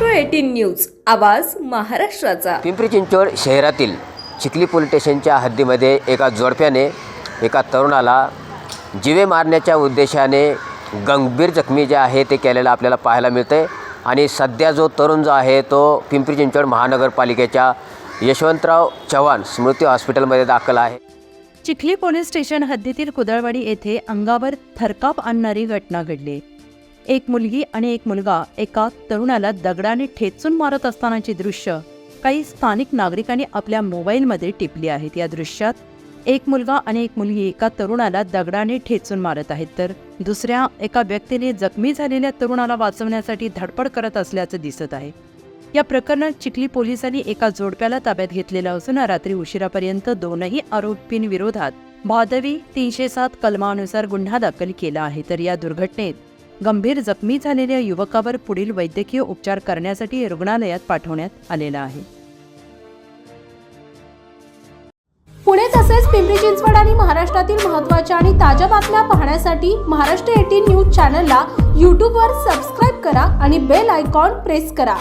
News आवाज महाराष्ट्राचा. पिंपरी चिंचवड शहरातील चिखली पोलीस स्टेशनच्या हद्दीमध्ये एका जोडप्याने एका तरुणाला जिवे मारण्याच्या उद्देशाने गंभीर जखमी जे आहे ते केलेलं आपल्याला पाहायला मिळतं आणि सध्या जो तरुण जो आहे तो पिंपरी चिंचवड महानगरपालिकेच्या यशवंतराव चव्हाण स्मृती हॉस्पिटलमध्ये दाखल आहे. चिखली पोलीस स्टेशन हद्दीतील कुदळवाडी येथे अंगावर थरकाप आणणारी घटना घडली. एक मुलगी आणि एक मुलगा एका तरुणाला दगडाने ठेचून मारत असतानाची दृश्य काही स्थानिक नागरिकांनी आपल्या मोबाईलमध्ये टिपली आहेत. या दृश्यात एक मुलगा आणि एक मुलगी एका तरुणाला दगडाने ठेचून मारत आहेत. तर दुसऱ्या एका व्यक्तीने जखमी झालेल्या तरुणाला वाचवण्यासाठी धडपड करत असल्याचं दिसत आहे. या प्रकरणात चिखली पोलिसांनी एका जोडप्याला ताब्यात घेतलेलं असून रात्री उशिरापर्यंत दोनही आरोपींविरोधात भादवी तीनशे सात कलमानुसार गुन्हा दाखल केला आहे. तर या दुर्घटनेत गंभीर जखमी झालेल्या युवकावर पुढील वैद्यकीय उपचार करण्यासाठी रुग्णालयात पाठवण्यात आलेला आहे. पुणे तसेच पिंपरी चिंचवड आणि महाराष्ट्रातील महत्त्वाच्या आणि ताज्या बातम्या पाहण्यासाठी महाराष्ट्र एटीन न्यूज चॅनलला यूट्यूबवर सबस्क्राईब करा आणि बेल आयकॉन प्रेस करा.